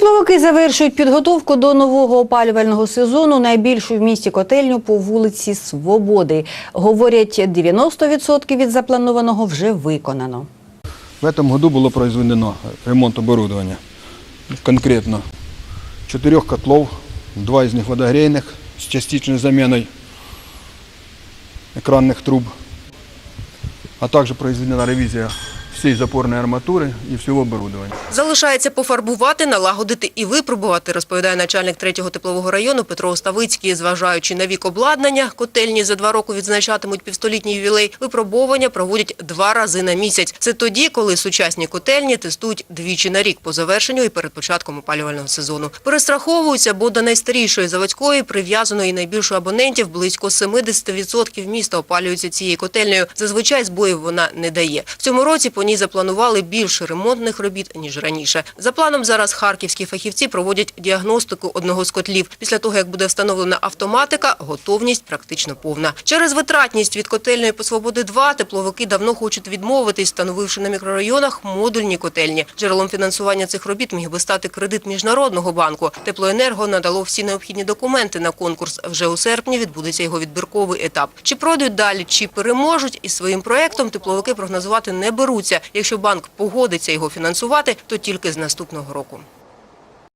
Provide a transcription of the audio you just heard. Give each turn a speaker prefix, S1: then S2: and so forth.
S1: Тепловики завершують підготовку до нового опалювального сезону. Найбільшу в місті котельню по вулиці Свободи. Говорять, 90% від запланованого вже виконано.
S2: В этом году было произведено ремонт оборудования. Конкретно четырех котлов, два из них водогрейных с частичной заменой экранных труб, а также произведена ревизия всей запорной арматуры и всего оборудования.
S3: Залишається пофарбувати, налагодити і випробувати, розповідає начальник третього теплового району Петро Оставицький. Зважаючи на вік обладнання, котельні за два роки відзначатимуть півстолітній ювілей. Випробовування проводять два рази на місяць. Це тоді, коли сучасні котельні тестують двічі на рік по завершенню і перед початком опалювального сезону. Перестраховуються, бо до найстарішої заводської прив'язаної найбільшої абонентів близько 70% міста опалюються цією котельнею. Зазвичай збоїв вона не дає. В цьому році по ній запланували більше ремонтних робіт ніж раніше. За планом зараз харківські фахівці проводять діагностику одного з котлів. Після того, як буде встановлена автоматика, готовність практично повна. Через витратність від котельної по свободи 2 тепловики давно хочуть відмовитись, встановивши на мікрорайонах модульні котельні. Джерелом фінансування цих робіт міг би стати кредит міжнародного банку. Теплоенерго надало всі необхідні документи на конкурс. Вже у серпні відбудеться його відбірковий етап. Чи пройдуть далі, чи переможуть із своїм проектом, тепловики прогнозувати не беруться. Якщо банк погодиться його фінансувати, то тільки з наступного року.